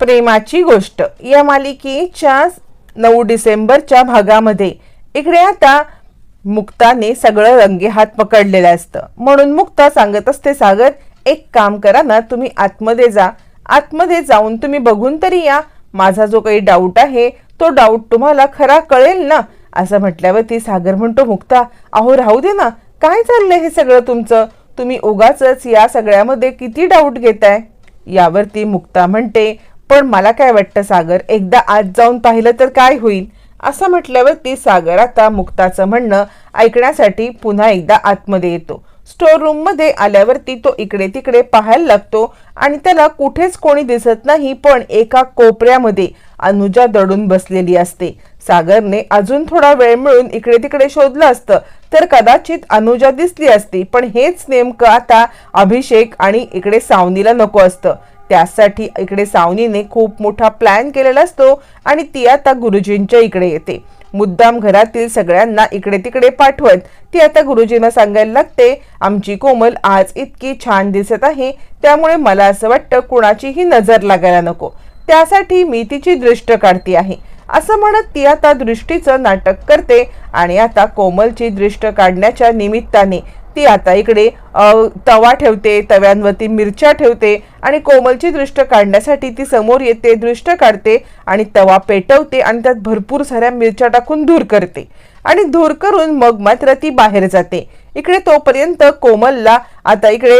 प्रेमाची गोष्ट. या मालिकेच्या नऊ डिसेंबरच्या भागामध्ये इकडे आता मुक्ताने सगळं रंगेहात पकडलेलं असतं. म्हणून मुक्ता सांगत असते सागर एक काम करा ना तुम्ही आतमध्ये जा. आतमध्ये जाऊन तुम्ही बघून तरी या. माझा जो काही डाऊट आहे तो डाऊट तुम्हाला खरा कळेल ना. असं म्हटल्यावरती सागर म्हणतो मुक्ता अहो राहू दे ना. काय चाललंय हे सगळं तुमचं? तुम्ही उगाच या सगळ्यामध्ये किती डाऊट घेताय? यावरती मुक्ता म्हणते पण मला काय वाटतं सागर? एकदा आत जाऊन पाहिलं तर काय होईल? असं म्हटल्यावरती सागर आता मुक्ताचं म्हणणं ऐकण्यासाठी पुन्हा एकदा आतमध्ये येतो. स्टोर रूममध्ये आल्यावरती तो इकडे तिकडे पाहायला लागतो आणि त्याला कुठेच कोणी दिसत नाही पण एका कोपऱ्यामध्ये अनुजा दडून बसलेली असते. सागरने अजून थोडा वेळ मिळून इकडे तिकडे शोधलं असतं तर कदाचित अनुजा दिसली असती. पण हेच नेमकं आता अभिषेक आणि इकडे सावनीला नको असतं. त्यासाठी इकडे सावनीने खूप मोठा प्लॅन केलेला असतो आणि ती आता गुरुजींच्या इकडे येते. मुद्दाम घरातील सगळ्यांना इकडे तिकडे पाठवत ती आता गुरुजींना सांगायला लागते आमची कोमल आज इतकी छान दिसत आहे त्यामुळे मला असं वाटतं कुणाचीही नजर लागायला नको. त्यासाठी मी तिची दृष्ट काढती आहे. असं म्हणत ती आता दृष्टीचं नाटक करते आणि आता कोमलची दृष्ट काढण्याच्या निमित्ताने ती आता इकडे तवा ठेवते तव्यांवरती मिरच्या ठेवते आणि कोमलची दृष्ट काढण्यासाठी ती समोर येते दृष्ट काढते आणि तवा पेटवते आणि त्यात भरपूर साऱ्या मिरच्या टाकून धूर करते. आणि धूर करून मग मात्र ती बाहेर जाते. इकडे तोपर्यंत कोमलला आता इकडे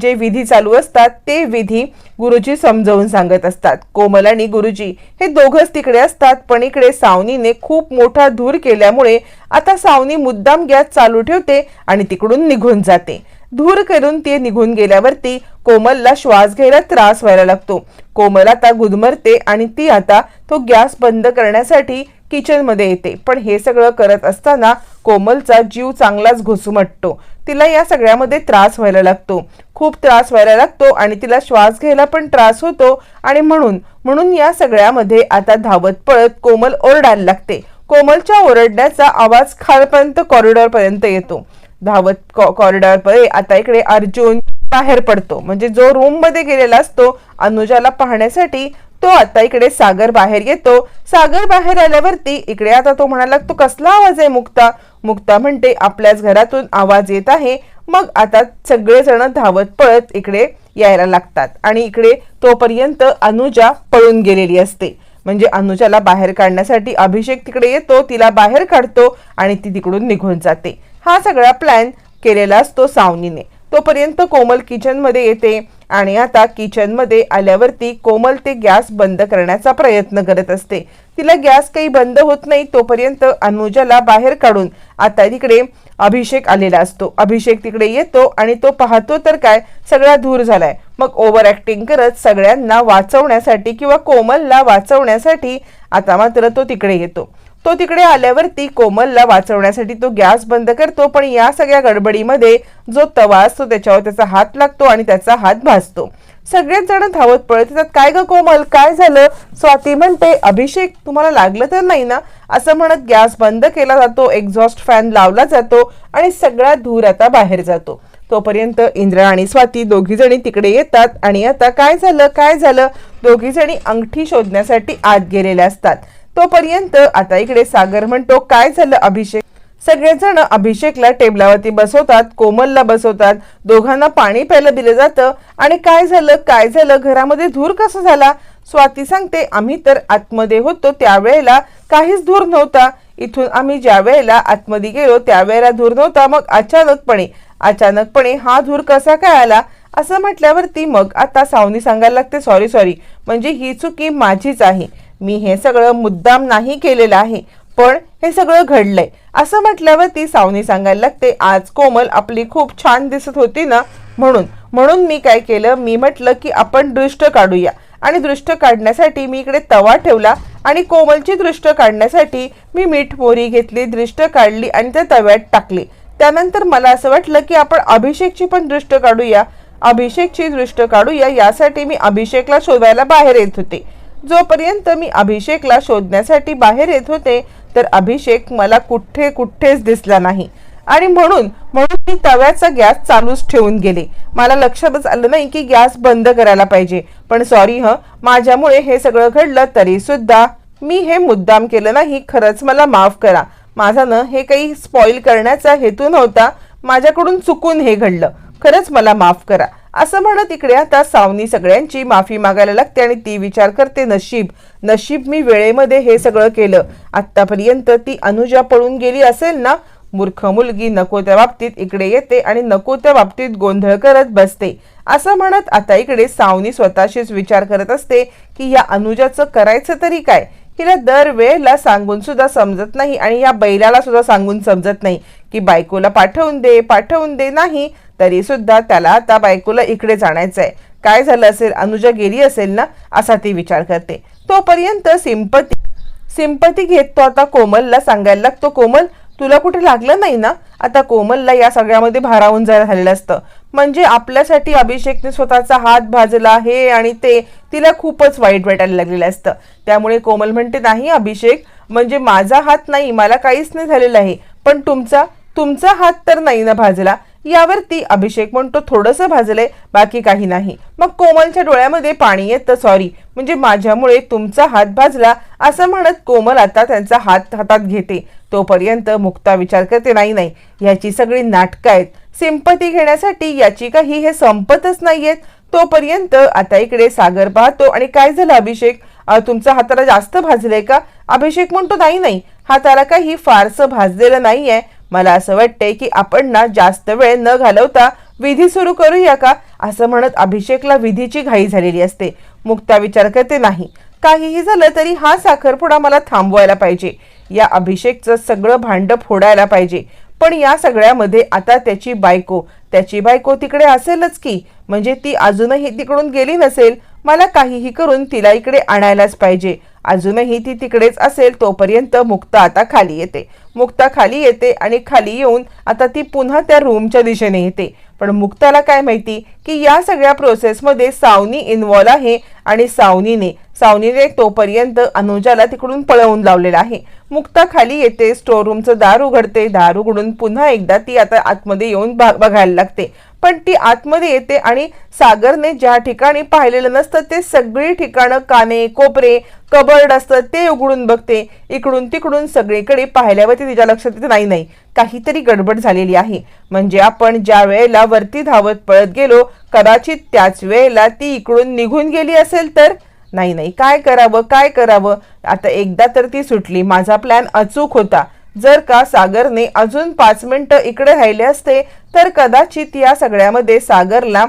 जे विधी चालू असतात ते विधी गुरुजी समजावून सांगत असतात. कोमल आणि गुरुजी हे दोघंच तिकडे असतात पण इकडे सावनीने खूप मोठा धूर केल्यामुळे आता सावनी मुद्दाम गॅस चालू ठेवते आणि तिकडून निघून जाते. धूर करून ते निघून गेल्यावरती कोमलला श्वास घ्यायला त्रास व्हायला लागतो. कोमल आता गुदमरते आणि ती आता तो गॅस बंद करण्यासाठी किचनमध्ये येते. पण हे सगळं करत असताना कोमलचा जीव चांगलाच घुसमटतो. तिला या सगळ्यामध्ये त्रास व्हायला लागतो. खूप त्रास व्हायला लागतो आणि तिला श्वास घ्यायला पण त्रास होतो. आणि म्हणून म्हणून या सगळ्यामध्ये आता धावत पळत कोमल ओरडायला लागते. कोमलच्या ओरडण्याचा आवाज खालपर्यंत कॉरिडॉरपर्यंत येतो. धावत कॉ पर्यंत आता इकडे अर्जुन बाहेर पडतो. म्हणजे जो रूममध्ये गेलेला असतो अनुजाला पाहण्यासाठी तो आता इकडे सागर बाहेर येतो. सागर बाहेर आल्यावरती इकडे आता तो म्हणाला तो कसला आवाज आहे मुक्ता? मुक्ता म्हणते आपल्याच घरातून आवाज येत आहे. मग आता सगळेजण धावत पळत इकडे यायला लागतात. आणि इकडे तोपर्यंत अनुजा पळून गेलेली असते. म्हणजे अनुजाला बाहेर काढण्यासाठी अभिषेक तिकडे येतो तिला बाहेर काढतो आणि ती तिकडून निघून जाते. हा सगळा प्लॅन केलेला असतो सावनीने. तोपर्यंत कोमल किचनमध्ये येते आणि आता किचनमध्ये आल्यावरती कोमल ते गॅस बंद करण्याचा प्रयत्न करत असते. तिला गॅस काही बंद होत नाही तोपर्यंत अनुजाला बाहेर काढून आता तिकडे अभिषेक आलेला असतो. अभिषेक तिकडे येतो आणि तो पाहतो तर काय? सगळा धूर झालाय. मग ओव्हर ॲक्टिंग करत सगळ्यांना वाचवण्यासाठी किंवा कोमलला वाचवण्यासाठी आता मात्र तो तिकडे येतो. तो तिकडे आल्यावरती कोमलला वाचवण्यासाठी तो गॅस बंद करतो पण या सगळ्या गडबडीमध्ये जो तवा असतो त्याच्यावर त्याचा हात लागतो आणि त्याचा हात भासतो. सगळेच जण धावत पळत येतात. काय ग कोमल? काय झालं? स्वाती म्हणते अभिषेक तुम्हाला लागलं तर नाही ना? असं म्हणत गॅस बंद केला जातो एक्झॉस्ट फॅन लावला जातो आणि सगळा धूर आता बाहेर जातो. तोपर्यंत इंद्रा आणि स्वाती दोघी जणी तिकडे येतात आणि आता काय झालं? काय झालं? दोघी जणी अंगठी शोधण्यासाठी आत गेलेल्या असतात. तोपर्यंत आता इकडे सागर म्हणतो काय झालं अभिषेक? सगळेजण अभिषेकला टेबलावरती बसवतात कोमलला बसवतात दोघांना पाणी प्यायला दिलं जातं. आणि काय झालं? काय झालं? घरामध्ये धूर कसा झाला? स्वाती सांगते आम्ही तर आतमध्ये होतो त्यावेळेला काहीच धूर नव्हता. इथून आम्ही ज्या वेळेला आतमध्ये गेलो त्यावेळेला धूर नव्हता. मग अचानकपणे अचानकपणे हा धूर कसा काय आला? असं म्हटल्यावरती मग आता सावनी सांगायला लागते सॉरी सॉरी. म्हणजे ही चुकी माझीच आहे. मी हे सगळं मुद्दाम नाही केलेलं आहे पण हे सगळं घडलंय. असं म्हटल्यावर ती सावनी सांगायला लागते आज कोमल आपली खूप छान दिसत होती ना? म्हणून. म्हणून मी काय केलं? मी म्हटलं की आपण दृष्ट काढूया. आणि दृष्ट काढण्यासाठी मी इकडे तवा ठेवला आणि कोमलची दृष्ट काढण्यासाठी मी मीठ मोरी घेतली दृष्ट काढली आणि त्या तव्यात टाकली. त्यानंतर मला असं वाटलं की आपण अभिषेकची पण दृष्ट काढूया. अभिषेकची दृष्ट काढूया यासाठी मी अभिषेकला शोधायला बाहेर येत होते. जोपर्यंत मी अभिषेकला शोधण्यासाठी बाहेर येत होते तर अभिषेक मला कुठे कुठेच दिसला नाही. आणि म्हणून म्हणून मी तव्याचा गॅस चालूच ठेवून गेले. मला लक्षातच आलं नाही की गॅस बंद करायला पाहिजे. पण सॉरी ह माझ्यामुळे हे सगळं घडलं तरी सुद्धा मी हे मुद्दाम केलं नाही खरंच मला माफ करा. माझा न हे काही स्पॉइल करण्याचा हेतू नव्हता. माझ्याकडून चुकून हे घडलं. खरंच मला माफ करा. असं म्हणत इकडे आता सावनी सगळ्यांची माफी मागायला लागते आणि ती विचार करते नशीब. नशीब मी वेळेमध्ये हे सगळं केलं. आतापर्यंत ती अनुजा पळून गेली असेल ना? मूर्ख मुलगी नको त्या बाबतीत इकडे येते आणि नको त्या बाबतीत गोंधळ करत बसते. असं म्हणत आता इकडे सावनी स्वतःशीच विचार करत असते की या अनुजाचं करायचं तरी काय? हिला दर वेळेला सांगून सुद्धा समजत नाही आणि या बैलाला सुद्धा सांगून समजत नाही की बायकोला पाठवून दे पाठवून दे नाही. तरी सुद्धा त्याला आता बायकोला इकडे जाण्याचं आहे काय झालं असेल? अनुजा गेली असेल ना? असा ती विचार करते. तोपर्यंत सिंपती सिंपती घेत तो आता कोमलला सांगायला लागतो कोमल तुला कुठे लागलं नाही ना? आता कोमलला या सगळ्यामध्ये भारावून जायला झालेलं असतं. म्हणजे आपल्यासाठी अभिषेकने स्वतःचा हात भाजला हे आणि ते तिला खूपच वाईट वाटायला लागलेलं असतं. त्यामुळे कोमल म्हणते नाही अभिषेक म्हणजे माझा हात नाही मला काहीच नाही झालेलं आहे. पण तुमचा तुमचा हात तर नाही ना भाजला. यावरती अभिषेक म्हणतो थोडंसं भाजलंय बाकी काही नाही. मग कोमलच्या डोळ्यामध्ये पाणी येतं सॉरी म्हणजे माझ्यामुळे तुमचा हात भाजला असं म्हणत कोमल आता त्यांचा हात हातात घेते. तोपर्यंत मुक्ता विचार करते नाही नाही याची सगळी नाटकं आहेत. सिंपती घेण्यासाठी याची काही हे संपतच नाहीयेत. तोपर्यंत आता इकडे सागर पाहतो आणि काय झालं अभिषेक? तुमचा हाताला जास्त भाजलंय का? अभिषेक म्हणतो नाही नाही हाताला काही फारसं भाजलेलं नाहीये. मला असं वाटतंय की आपण ना जास्त वेळ न घालवता विधी सुरू करूया का? असं म्हणत अभिषेकला विधीची घाई झालेली असते. मुक्ता विचार करते नाही. काहीही झालं तरी हा साखरपुडा मला थांबवायला पाहिजे. या अभिषेकचं सगळं भांड फोडायला पाहिजे. पण या सगळ्यामध्ये आता त्याची बायको. त्याची बायको तिकडे असेलच की. म्हणजे ती अजूनही तिकडून गेली नसेल मला काहीही करून तिला इकडे आणायलाच पाहिजे. अजूनही ती तिकडेच असेल तोपर्यंत मुक्ता आता खाली येते. मुक्ता खाली येते आणि खाली येऊन आता ती पुन्हा त्या रूमच्या दिशेने येते. पण मुक्ताला काय माहिती की या सगळ्या प्रोसेसमध्ये सावनी इन्वॉल्व आहे आणि सावनीने सावनीने तोपर्यंत अनुजाला तिकडून पळवून लावलेला आहे. मुक्ता खाली येते स्टोर रूमचं दार उघडते दार उघडून पुन्हा एकदा ती आता आतमध्ये येऊन बघायला लागते. पण ती आतमध्ये येते आणि सागरने ज्या ठिकाणी पाहिलेलं नसतं ते सगळी ठिकाणं काने कोपरे कबर्ड असतं ते उघडून बघते. इकडून तिकडून सगळीकडे पाहिल्यावरती तिच्या लक्षात येते नाही नाही काहीतरी गडबड झालेली आहे. म्हणजे आपण ज्या वेळेला वरती धावत पळत गेलो कदाचित त्याच वेळेला ती इकडून निघून गेली असेल तर नाही नाही काय करावं काय करावं? आता एकदा तर ती सुटली. माझा प्लॅन अचूक होता. जर का सागरने अजून पाच मिनटं इकडे राहिले असते तर कदाचित या सगळ्यामध्ये सागरला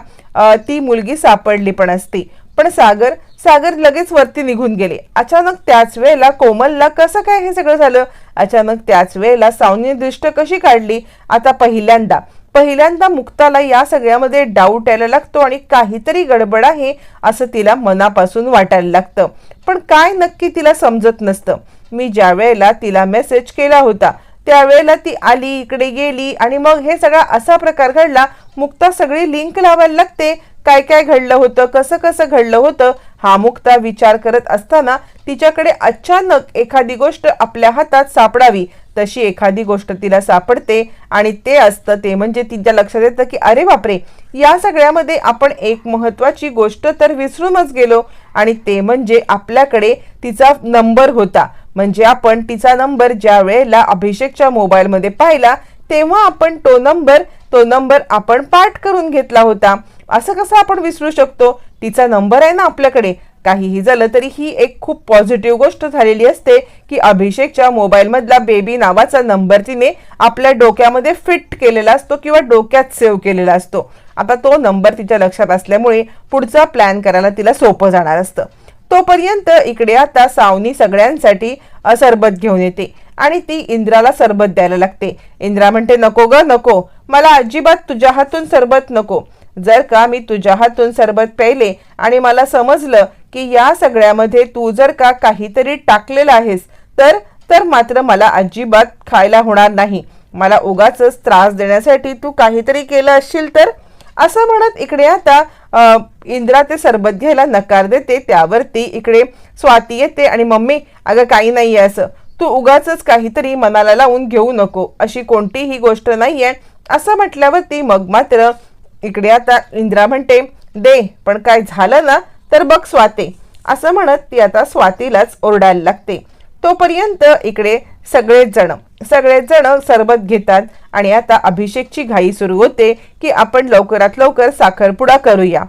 ती मुलगी सापडली पण असती. पण सागर सागर लगेच वरती निघून गेले. अचानक त्याच वेळेला कोमलला कसं काय हे सगळं झालं? अचानक त्याच वेळेला सावनी दृष्ट कशी काढली? आता पहिल्यांदा. पहिल्यांदा मुक्ताला या सगळ्यामध्ये डाऊट यायला लागतो आणि काहीतरी गडबड आहे असं तिला मनापासून वाटायला लागतं. पण काय नक्की तिला समजत नसतं. मी ज्या वेळेला तिला मेसेज केला होता त्यावेळेला ती आली इकडे गेली आणि मग हे सगळा असा प्रकार घडला मुक्ता सगळी लिंक लावायला लागते. काय काय घडलं होतं कसं कसं घडलं होतं हा मुक्ता विचार करत असताना तिच्याकडे अचानक एखादी गोष्ट आपल्या हातात सापडावी. तशी एखादी गोष्ट तिला सापडते आणि ते असतं ते म्हणजे तिच्या लक्षात येतं की अरे बापरे या सगळ्यामध्ये आपण एक महत्त्वाची गोष्ट तर विसरूनच गेलो आणि ते म्हणजे आपल्याकडे तिचा नंबर होता. म्हणजे आपण तिचा नंबर ज्या वेळेला अभिषेकच्या मोबाईलमध्ये पाहिला तेव्हा आपण तो नंबर तो नंबर आपण पाठ करून घेतला होता. असं कसं आपण विसरू शकतो? तिचा नंबर आहे ना आपल्याकडे. काहीही झालं तरी ही एक खूप पॉझिटिव्ह गोष्ट झालेली असते की अभिषेकच्या मोबाईलमधला बेबी नावाचा नंबर तिने आपल्या डोक्यामध्ये फिट केलेला असतो किंवा डोक्यात सेव्ह केलेला असतो. आता तो नंबर तिच्या लक्षात असल्यामुळे पुढचा प्लॅन करायला तिला सोपं जाणार असतं. तोपर्यंत इकडे आता सावनी सगळ्यांसाठी सरबत घेऊन येते आणि ती इंद्राला सरबत द्यायला लागते. इंद्रा म्हणते नको ग नको. मला अजिबात तुझ्या हातून सरबत नको. जर का मी तुझ्या हातून सरबत प्यायले आणि मला समजलं की या सगळ्यामध्ये तू जर का काहीतरी टाकलेलं आहेस तर तर मात्र मला अजिबात खायला होणार नाही. मला उगाच त्रास देण्यासाठी तू काहीतरी केलं असशील तर? असं म्हणत इकडे आता इंद्रा ते सरबत घ्यायला नकार देते. त्यावरती इकडे स्वाती येते आणि मम्मी अगं काही नाही आहे असं. तू उगाच काहीतरी मनाला लावून घेऊ नको. अशी कोणतीही गोष्ट नाहीये. असं म्हटल्यावरती मग मात्र इकडे आता इंद्रा म्हणते दे पण काय झालं ना? तर बघ स्वाते असं म्हणत ती आता स्वातीलाच ओरडायला लागते. तोपर्यंत इकडे सगळेच जण सगळेच जण सरबत घेतात आणि आता अभिषेकची घाई सुरू होते की आपण लवकरात लवकर साखरपुडा करूया.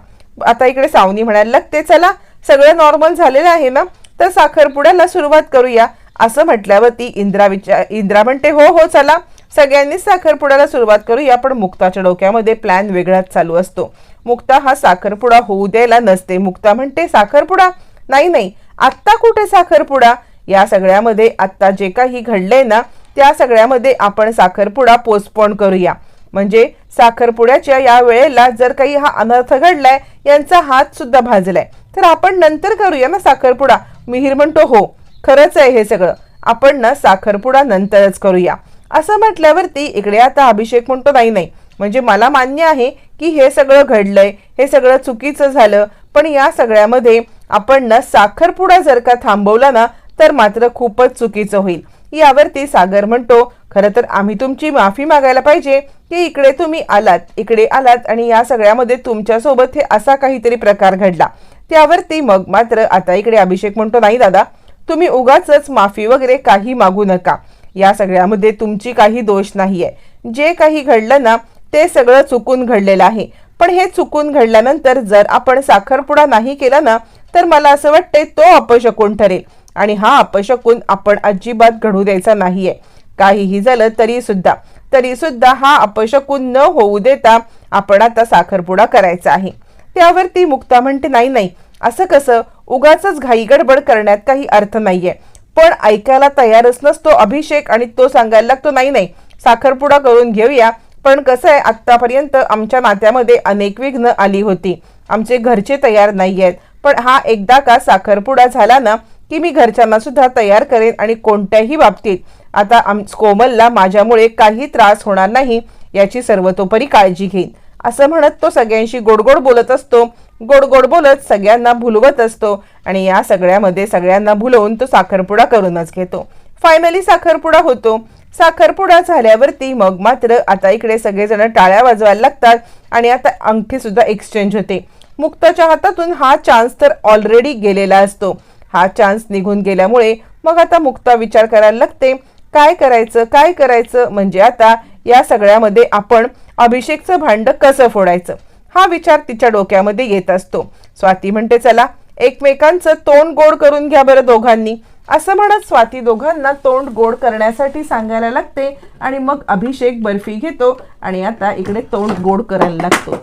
आता इकडे सावनी म्हणायला लागते चला सगळं नॉर्मल झालेलं आहे ना? तर साखरपुड्याला सुरुवात करूया. असं म्हटल्यावरती इंद्रा विचार इंद्रा म्हणते हो हो चला. सगळ्यांनीच साखरपुड्याला सुरुवात करूया पण मुक्ताच्या डोक्यामध्ये प्लॅन वेगळाच चालू असतो. मुक्ता हा साखरपुडा होऊ द्यायला नसते. मुक्ता म्हणते साखरपुडा नाही नाही. आत्ता कुठे साखरपुडा या सगळ्यामध्ये आत्ता जे काही घडलंय ना त्या सगळ्यामध्ये आपण साखरपुडा पोस्टपोन करूया. म्हणजे साखरपुड्याच्या या वेळेला जर काही हा अनर्थ घडलाय यांचा हात सुद्धा भाजलाय. तर आपण नंतर करूया ना साखरपुडा मिहीर म्हणतो हो. खरंच आहे हे सगळं. आपण ना साखरपुडा नंतरच करूया. असं म्हटल्यावरती इकडे आता अभिषेक म्हणतो नाही नाही. म्हणजे मला मान्य आहे की हे सगळं घडलंय हे सगळं चुकीचं झालं पण या सगळ्यामध्ये आपण ना साखरपुडा जर का थांबवला ना तर मात्र खूपच चुकीचं होईल. यावरती सागर म्हणतो खरं तर आम्ही तुमची माफी मागायला पाहिजे की इकडे तुम्ही आलात इकडे आलात आणि या सगळ्यामध्ये तुमच्यासोबत हे असा काहीतरी प्रकार घडला. त्यावरती मग मात्र आता इकडे अभिषेक म्हणतो नाही दादा. तुम्ही उगाच माफी वगैरे काही मागू नका. या सगळ्यामध्ये तुमची काही दोष नाही आहे जे काही घडलं ना ते सगळं चुकून घडलेलं आहे. पण हे चुकून घडल्यानंतर जर आपण साखरपुडा नाही केला ना तर मला असं वाटतंय तो अपशकून ठरेल. आणि हा अपशकून आपण अजिबात घडू द्यायचा नाहीये. काहीही झालं तरी सुद्धा. तरी सुद्धा हा अपशकून न होऊ देता आपण आता साखरपुडा करायचा आहे. त्यावरती मुक्ता म्हणते नाही नाही. असं कसं? उगाच घाईगडबड करण्यात काही अर्थ नाहीये. पण ऐकायला तयारच नसतो अभिषेक आणि तो सांगायला लागतो नाही नाही साखरपुडा करून घेऊया. पण कसं आहे आत्तापर्यंत आमच्या नात्यामध्ये अनेक विघ्न आली होती. आमचे घरचे तयार नाही आहेत. पण हा एकदा का साखरपुडा झाला ना की मी घरच्यांना सुद्धा तयार करेन आणि कोणत्याही बाबतीत. आता आम कोमलला माझ्यामुळे काही त्रास होणार नाही याची सर्वतोपरी काळजी घेईन. असं म्हणत तो सगळ्यांशी गोडगोड बोलत असतो. गोड गोड बोलत सगळ्यांना भुलवत असतो. आणि या सगळ्यामध्ये सगळ्यांना भुलवून तो साखरपुडा करूनच घेतो. फायनली साखरपुडा होतो. साखरपुडा झाल्यावरती मग मात्र आता इकडे सगळेजण टाळ्या वाजवायला लागतात आणि आता अंगठी सुद्धा एक्सचेंज होते. मुक्ताच्या हातातून हा चान्स तर ऑलरेडी गेलेला असतो. हा चान्स निघून गेल्यामुळे मग आता मुक्ता विचार करायला लागते. काय करायचं? काय करायचं? म्हणजे आता या सगळ्यामध्ये आपण अभिषेकचं भांड कसं फोडायचं? हा विचार तिच्या डोक्यामध्ये येत असतो. स्वाती म्हणते चला एकमेकांचं तोंड गोड करून घ्या बरं दोघांनी. असं म्हणत स्वाती दोघांना तोंड गोड करण्यासाठी सांगायला लागते आणि मग अभिषेक बर्फी घेतो आणि आता इकडे तोंड गोड करायला लागतो.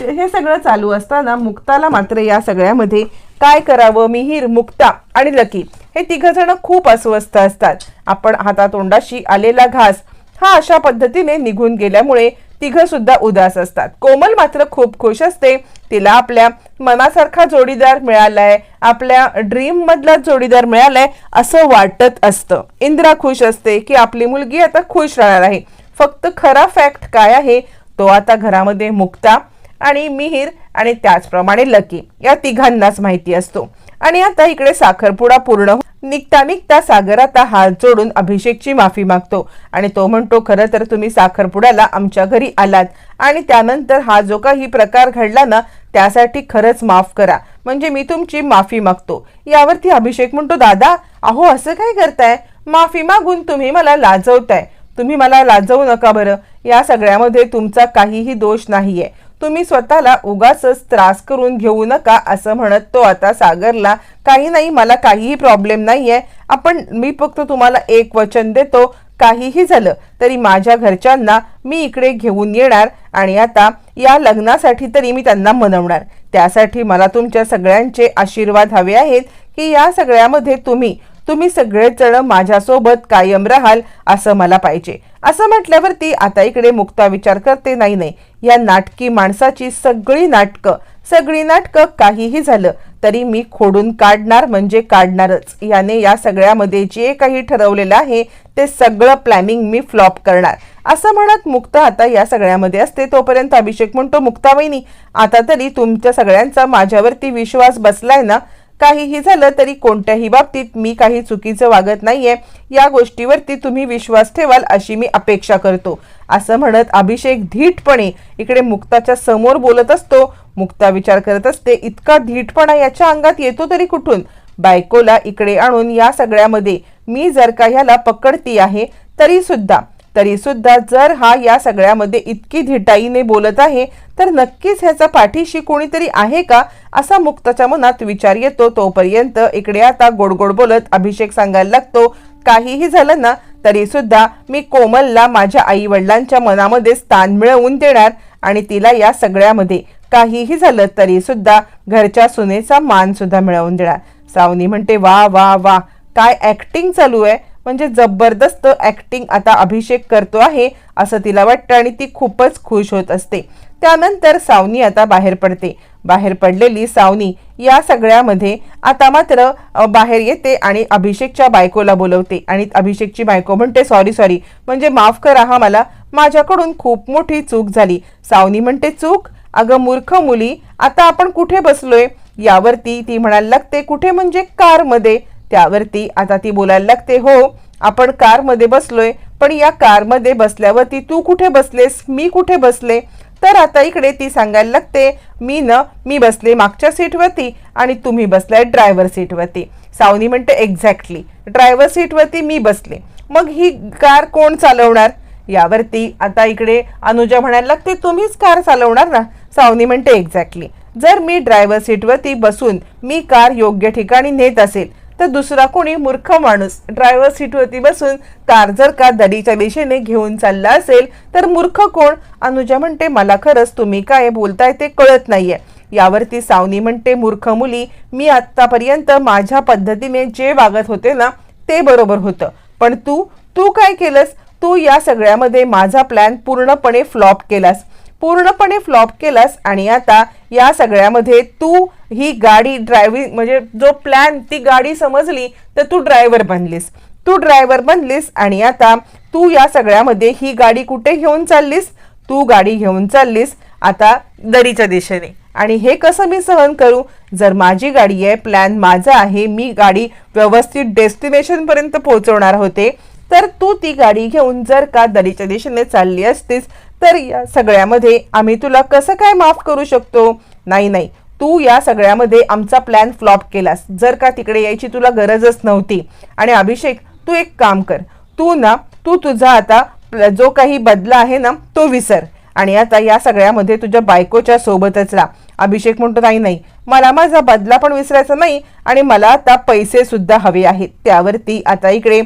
हे सगळं चालू असताना मुक्ताला मात्र या सगळ्यामध्ये काय करावं? मिहीर मुक्ता आणि लकी हे तिघ जण खूप अस्वस्थ असतात. आपण हातातोंडाशी आलेला घास हा अशा पद्धतीने निघून गेल्यामुळे तिघ सुद्धा उदास असतात. कोमल मात्र खूप खुश असते. तिला आपल्या मनासारखा जोडीदार मिळालाय. आपल्या ड्रीम मधला जोडीदार मिळालाय असं वाटत असतं. इंद्रा खुश असते की आपली मुलगी आता खुश राहणार आहे. फक्त खरा फॅक्ट काय आहे? तो आता घरामध्ये मुक्ता आणि मिहीर आणि त्याचप्रमाणे लकी या तिघांनाच माहिती असतो. आणि आता इकडे साखरपुडा पूर्ण निघता निघता सागर आता हात जोडून अभिषेकची माफी मागतो. आणि तो म्हणतो खरं तर तुम्ही साखरपुड्याला आमच्या घरी आलात आणि त्यानंतर हा जो काही प्रकार घडला ना त्यासाठी खरंच माफ करा. म्हणजे मी तुमची माफी मागतो. यावरती अभिषेक म्हणतो दादा अहो असं काय करताय? माफी मागून तुम्ही मला लाजवताय. तुम्ही मला लाजवू नका बरं. या सगळ्यामध्ये तुमचा काहीही दोष नाहीये. तुम्ही स्वतःला उगाच त्रास करून घेऊ नका असं म्हणत तो आता सागरला काही नाही मला काहीही प्रॉब्लेम नाही आहे आपण मी फक्त तुम्हाला एक वचन देतो. काहीही झालं तरी माझ्या घरच्यांना मी इकडे घेऊन येणार आणि आता या लग्नासाठी तरी मी त्यांना मनवणार. त्यासाठी मला तुमच्या सगळ्यांचे आशीर्वाद हवे आहेत की या सगळ्यामध्ये तुम्ही तुम्ही सगळेच जण माझ्यासोबत कायम राहाल असं मला पाहिजे. असं म्हटल्यावरती आता इकडे मुक्ता विचार करते नाही नाही या नाटकी माणसाची सगळी नाटकं सगळी नाटकं काहीही झालं तरी मी खोडून काढणार म्हणजे काढणारच. याने या सगळ्यामध्ये जे काही ठरवलेलं आहे ते सगळं प्लॅनिंग मी फ्लॉप करणार. असं म्हणत मुक्ता आता या सगळ्यामध्ये असते. तोपर्यंत अभिषेक म्हणतो मुक्ता वहिनी आता तरी तुमच्या सगळ्यांचा माझ्यावरती विश्वास बसलाय ना काहीही झालं तरी कोणत्याही बाबतीत मी काही चुकीचं वागत नाहीये. या गोष्टीवरती तुम्ही विश्वास ठेवाल अशी मी अपेक्षा करतो. असं म्हणत अभिषेक धीटपणे इकडे मुक्ताच्या समोर बोलत असतो. मुक्ता विचार करत असते इतका धीटपणा याच्या अंगात येतो तरी कुठून? बायकोला इकडे आणून या सगळ्यामध्ये मी जर का ह्याला पकडती आहे तरी सुद्धा तरी सुद्धा जर हा या सगळ्यामध्ये इतकी धिटाईने बोलत आहे तर नक्कीच ह्याचा पाठीशी कोणीतरी आहे का? असा मुक्ताच्या मनात विचार येतो. तोपर्यंत इकडे आता गोड गोड बोलत अभिषेक सांगायला लागतो काहीही झालं ना तरी सुद्धा मी कोमलला माझ्या आई वडिलांच्या मनामध्ये स्थान मिळवून देणार आणि तिला या सगळ्यामध्ये काहीही झालं तरी सुद्धा घरच्या सुनेचा मान सुद्धा मिळवून देणार. सावनी म्हणते वा वा वा काय ऍक्टिंग चालू आहे. म्हणजे जबरदस्त ॲक्टिंग आता अभिषेक करतो आहे असं तिला वाटतं आणि ती खूपच खुश होत असते. त्यानंतर सावनी आता बाहेर पडते. बाहेर पडलेली सावनी या सगळ्यामध्ये आता मात्र बाहेर येते आणि अभिषेकच्या बायकोला बोलवते. आणि अभिषेकची बायको म्हणते सॉरी सॉरी म्हणजे माफ करा हा मला. माझ्याकडून खूप मोठी चूक झाली. सावनी म्हणते चूक? अगं मूर्ख मुली. आता आपण कुठे बसलोय? यावरती ती म्हणायला लागते कुठे म्हणजे कारमध्ये? त्यावरती आता ती बोलायला लागते हो आपण कारमध्ये बसलोय पण या कारमध्ये बसल्यावरती तू कुठे बसलेस? मी कुठे बसले? तर आता इकडे ती सांगायला लागते मी न मी बसले मागच्या सीटवरती आणि तुम्ही बसलाय ड्रायव्हर सीटवरती. सावनी म्हणते एक्झॅक्टली ड्रायव्हर सीटवरती मी बसले. मग ही कार कोण चालवणार? यावरती आता इकडे अनुजा म्हणायला लागते तुम्हीच कार चालवणार ना? सावनी म्हणते एक्झॅक्टली जर मी ड्रायव्हर सीटवरती बसून मी कार योग्य ठिकाणी नेत असेल तर दुसरा कोणी मूर्ख माणूस. ड्रायव्हर सीटवरती बसून कार जर का दरीच्या दिशेने घेऊन चालला असेल तर मूर्ख कोण? अनुजा म्हणते मला खरंच तुम्ही काय बोलताय ते कळत नाहीये. यावरती सावनी म्हणते मूर्ख मुली मी आत्तापर्यंत माझ्या पद्धतीने जे वागत होते ना ते बरोबर होतं. पण तू तू काय केलंस? तू या सगळ्यामध्ये माझा प्लॅन पूर्णपणे फ्लॉप केलास. पूर्णपणे फ्लॉप केलास आणि आता या सगळ्यामध्ये तू ही गाडी ड्रायव्हिंग म्हणजे जो प्लॅन ती गाडी समजली तर तू ड्रायव्हर बनलीस. तू ड्रायव्हर बनलीस आणि आता तू या सगळ्यामध्ये ही गाडी कुठे घेऊन चाललीस? तू गाडी घेऊन चाललीस आता दरीच्या दिशेने. आणि हे कसं मी सहन करू? जर माझी गाडी आहे प्लॅन माझा आहे मी गाडी व्यवस्थित डेस्टिनेशनपर्यंत पोहोचवणार होते तर तू ती गाडी घेऊन जर का दरीच्या दिशेने चालली असतीस तर या सगळ्यामध्ये आम्ही तुला कसं काय माफ करू शकतो? नाही नाही. तू या सगळ्यामध्ये आमचा प्लॅन फ्लॉप केलास. जर का तिकडे यायची तुला गरजच नव्हती. आणि अभिषेक तू एक काम कर. तू ना तू तुझा आता प्ल- जो काही बदला आहे ना तो विसर. आणि आता या सगळ्यामध्ये तुझ्या बायकोच्या सोबतच राहा. अभिषेक म्हणतो नाही नाही. मला माझा बदला पण विसरायचा नाही आणि मला आता पैसे सुद्धा हवे आहेत. त्यावरती आता इकडे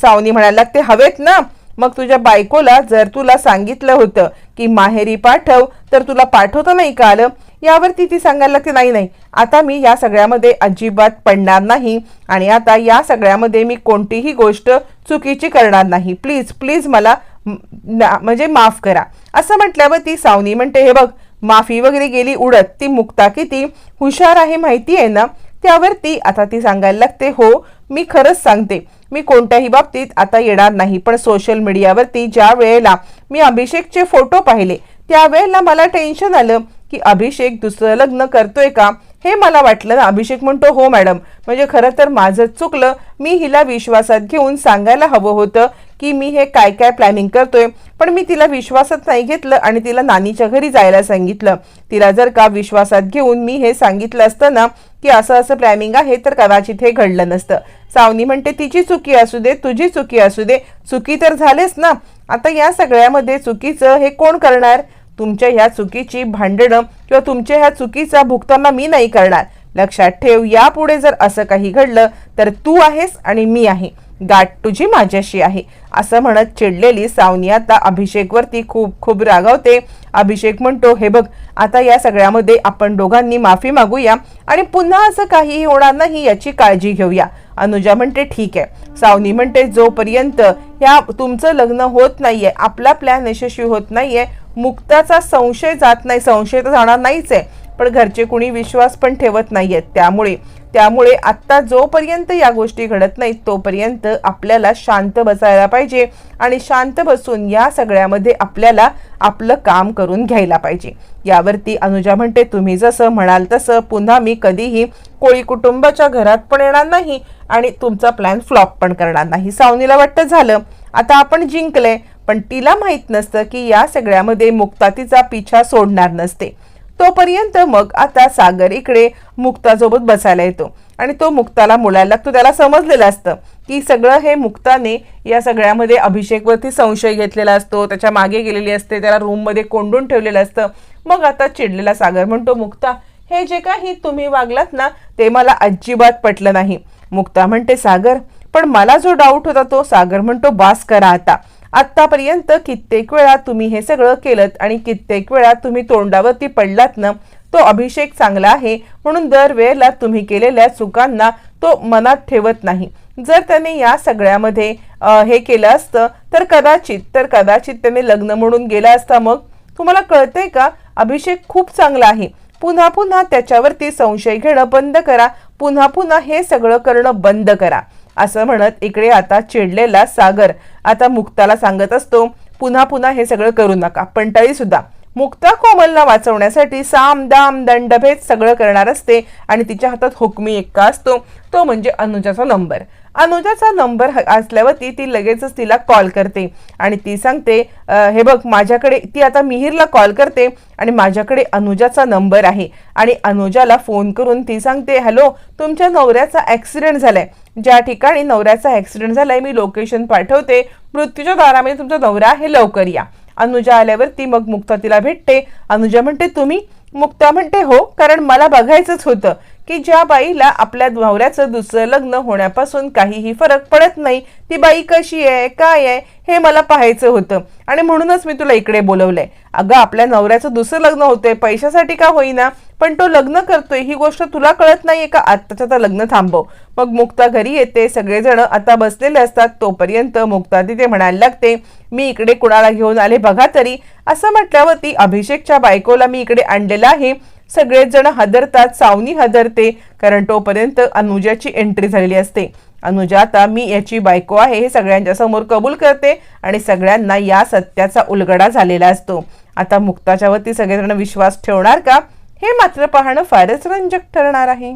सावनी म्हणायला लागते हवेत ना मग तुझ्या बायकोला जर तुला सांगितलं होतं की माहेरी पाठव तर तुला पाठवता नाही का आलं? यावरती ती सांगायला लागते नाही नाही आता मी या सगळ्यामध्ये अजिबात पडणार नाही आणि आता या सगळ्यामध्ये मी कोणतीही गोष्ट चुकीची करणार नाही. प्लीज प्लीज मला ना- म्हणजे माफ करा. असं म्हटल्यावर ती सावनी म्हणते हे बघ माफी वगैरे गेली उडत ती मुक्ता किती हुशार आहे माहिती आहे ना? त्यावरती आता ती सांगायला लागते हो मी खरंच सांगते. मी कोणत्याही बाबतीत आता येणार नाही. पण सोशल मीडियावरती ज्या वेळेला मी अभिषेकचे फोटो पाहिले त्यावेळेला मला टेन्शन आलं की अभिषेक दुसरं लग्न करतोय का? हे मला वाटलं. ना अभिषेक म्हणतो हो मॅडम म्हणजे खरं तर माझं चुकलं. मी हिला विश्वासात घेऊन सांगायला हवं होतं की मी हे काय काय प्लॅनिंग करतोय. पण मी तिला विश्वासात नाही घेतलं आणि तिला नानीच्या घरी जायला सांगितलं. तिला जर का विश्वासात घेऊन मी हे सांगितलं असतं ना की असं असं प्लॅनिंग आहे तर कदाचित हे घडलं नसतं. सावनी म्हणते तिची चुकी असू दे तुझी चुकी असू दे. चुकी तर झालेच ना. आता या सगळ्यामध्ये चुकीचं हे कोण करणार? तुमच्या ह्या चुकीची भांडणं किंवा तुमच्या ह्या चुकीचा भुगताना मी नाही करणार. लक्षात ठेव यापुढे जर असं काही घडलं तर तू आहेस आणि मी आहे. गाठ तुझी माझ्याशी आहे. असं म्हणत चिडलेली सावनी आता अभिषेकवरती खूप खूप रागावते. अभिषेक म्हणतो हे बघ आता या सगळ्यामध्ये आपण दोघांनी माफी मागूया आणि पुन्हा असं काहीही होणार नाही याची काळजी घेऊया. अनुजा म्हणते ठीक आहे. सावनी म्हणते जोपर्यंत ह्या तुमचं लग्न होत नाहीये आपला प्लॅन यशस्वी होत नाहीये मुक्ताचा संशय जात नाही संशय तर जाणार नाहीच आहे. पण घरचे कुणी विश्वास पण ठेवत नाही आहेत त्यामुळे त्यामुळे आत्ता जोपर्यंत या गोष्टी घडत नाहीत तोपर्यंत आपल्याला शांत बसायला पाहिजे आणि शांत बसून या सगळ्यामध्ये आपल्याला आपलं काम करून घ्यायला पाहिजे. यावरती अनुजा म्हणते तुम्ही जसं म्हणाल तसं पुन्हा मी कधीही कोळी कुटुंबाच्या घरात पण येणार नाही आणि तुमचा प्लॅन फ्लॉप पण करणार नाही. सावनीला वाटतं झालं. आता आपण जिंकले पण तिला माहीत नसतं की या सगळ्यामध्ये मुक्ता तिचा पिछा सोडणार नसते. तोपर्यंत मग आता सागर इकडे मुक्तासोबत बसायला येतो. आणि तो मुक्ताला मुलायला लागतो. त्याला समजलेलं असतं की सगळं हे मुक्ताने या सगळ्यामध्ये अभिषेकवरती संशय घेतलेला असतो. त्याच्यामागे गेलेली असते. त्याला रूममध्ये कोंडून ठेवलेलं असतं. मग आता चिडलेला सागर म्हणतो मुक्ता हे जे काही तुम्ही वागलात ना ते मला अजिबात पटलं नाही. मुक्ता म्हणते सागर पण मला जो डाऊट होता तो सागर म्हणतो बास करा आता. आत्तापर्यंत कित्येक वेळा तुम्ही हे सगळं केलं आणि कित्येक वेळा तुम्ही तोंडावरती पडलात ना तो अभिषेक चांगला आहे म्हणून दरवेळेला तुम्ही केलेल्या चुकांना तो मनात ठेवत नाही. जर त्याने या सगळ्यामध्ये हे केलं असतं तर कदाचित तर कदाचित त्याने लग्न म्हणून गेला असता मग? तुम्हाला कळतंय का? अभिषेक खूप चांगला आहे. पुन्हा पुन्हा त्याच्यावरती संशय घेणं बंद करा. पुन्हा पुन्हा हे सगळं करणं बंद करा. असं म्हणत इकडे आता चिडलेला सागर आता मुक्ताला सांगत असतो पुन्हा पुन्हा हे सगळं करू नका. पण तरी सुद्धा मुक्ता कोमलला वाचवण्यासाठी साम दाम दंडभेद सगळं करणार असते आणि तिच्या हातात हुकमी एक्का असतो. तो म्हणजे अनुजाचा नंबर. अनुजाचा नंबर ह- असल्यावरती ती लगेचच तिला कॉल करते. आणि ती सांगते हे बघ माझ्याकडे ती आता मिहिरला कॉल करते आणि माझ्याकडे अनुजाचा नंबर आहे. आणि अनुजाला फोन करून ती सांगते हॅलो तुमच्या नवऱ्याचा ॲक्सिडेंट झालाय. ज्या ठिकाणी नवऱ्याचा ॲक्सिडेंट झालाय मी लोकेशन पाठवते. मृत्यूच्या दारामध्ये तुमचा नवरा आहे लवकर या. अनुजा आल्यावरती मग मुक्ता तिला भेटते. अनुजा म्हणते तुम्ही? मुक्ता म्हणते हो कारण मला बघायचंच होतं. की ज्या बाईला आपल्या नवऱ्याचं दुसरं लग्न होण्यापासून काहीही फरक पडत नाही ती बाई कशी आहे काय आहे हे मला पाहायचं होतं. आणि म्हणूनच मी तुला इकडे बोलवलंय. अगं आपल्या नवऱ्याचं दुसरं लग्न होतंय पैशासाठी का होईना? पण तो लग्न करतोय ही गोष्ट तुला कळत नाहीये का? आत्ताचं आता लग्न थांबव. मग मुक्ता घरी येते सगळेजण आता बसलेले असतात. तोपर्यंत मुक्ता तिथे म्हणायला लागते मी इकडे कुणाला घेऊन आले बघा तरी. असं म्हटल्यावरती अभिषेकच्या बायकोला मी इकडे आणलेलं आहे. सगळेच जण हदरतात सावनी हदरते कारण तोपर्यंत अनुजाची एंट्री झालेली असते. अनुजा आता मी याची बायको आहे हे सगळ्यांच्या समोर कबूल करते आणि सगळ्यांना या सत्याचा उलगडा झालेला असतो. आता मुक्ताच्यावरती सगळेजण विश्वास ठेवणार का? हे मात्र पाहणं फारच रंजक ठरणार आहे.